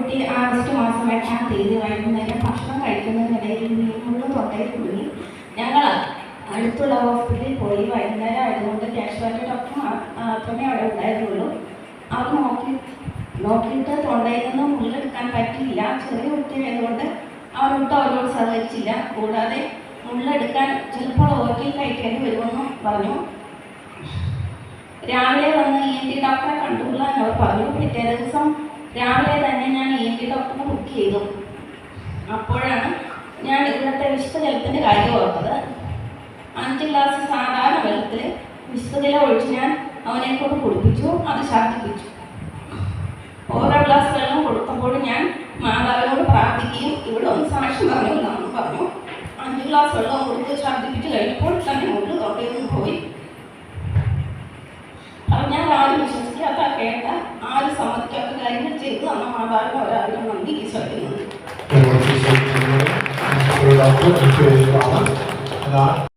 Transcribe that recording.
കുട്ടി ആഗസ്റ്റ് മാസം എട്ടാം തീയതി വൈകുന്നേരം ഭക്ഷണം കഴിക്കുന്നതിനിടയിൽ നിന്നുള്ള തൊണ്ടയിൽ കുടുങ്ങി. ഞങ്ങൾ അടുത്തുള്ള ഹോസ്പിറ്റലിൽ പോയി വൈകുന്നേരം ആയതുകൊണ്ട് കാഷ്വാലിറ്റി ഡോക്ടർ മാത്രമേ അവിടെ ഉണ്ടായിരുന്നുള്ളൂ. അവർ നോക്കി നോക്കിയിട്ട് തൊണ്ടയിൽ നിന്ന് മുള്ളെടുക്കാൻ പറ്റിയില്ല. ചെറിയ കുട്ടി ആയതുകൊണ്ട് അവരോട്ട് അവരോട് സഹകരിച്ചില്ല. കൂടാതെ മുള്ളെടുക്കാൻ ചിലപ്പോൾ ഓർക്കിൽ കഴിക്കേണ്ടി വരുമെന്നും പറഞ്ഞു. രാവിലെ വന്ന് ഇ എൻ ടി ഡോക്ടറെ കണ്ടുകൊള്ളാൻ അവർ പറഞ്ഞു. പിറ്റേ ദിവസം രാവിലെ തന്നെ ഞാൻ എ പി ഡോക്ടറിനെ ബുക്ക് ചെയ്തു. അപ്പോഴാണ് ഞാൻ ഇന്നത്തെ വിശ്വജലത്തിന്റെ കാര്യം ഓർത്തത്. അഞ്ച് ഗ്ലാസ് സാധാരണ വെള്ളത്തിൽ വിശ്വജലം ജലം ഒഴിച്ച് ഞാൻ അവനെ കൊണ്ട് കുടിപ്പിച്ചു അത് ഛർദ്ദിപ്പിച്ചു ഓരോ ഗ്ലാസ് വെള്ളം കൊടുത്തപ്പോൾ ഞാൻ മാതാവിനോട് പ്രാർത്ഥിക്കുകയും ഇവിടെ ഒന്ന് സാക്ഷി പറഞ്ഞു എന്നാണ് പറഞ്ഞു. അഞ്ച് ഗ്ലാസ് വെള്ളം കൊടുത്ത് ഛർദ്ദിപ്പിച്ച് കഴിഞ്ഞപ്പോൾ തന്നെ മുകളിൽ തൊട്ടയിൽ നിന്ന് പോയി. പറഞ്ഞാൽ ആരും വിശ്വസിക്കാത്ത കേട്ട തന്ന മാതാവിന് ഒരാളും നന്ദി എനിക്ക് വേണ്ടിയിട്ടാണ്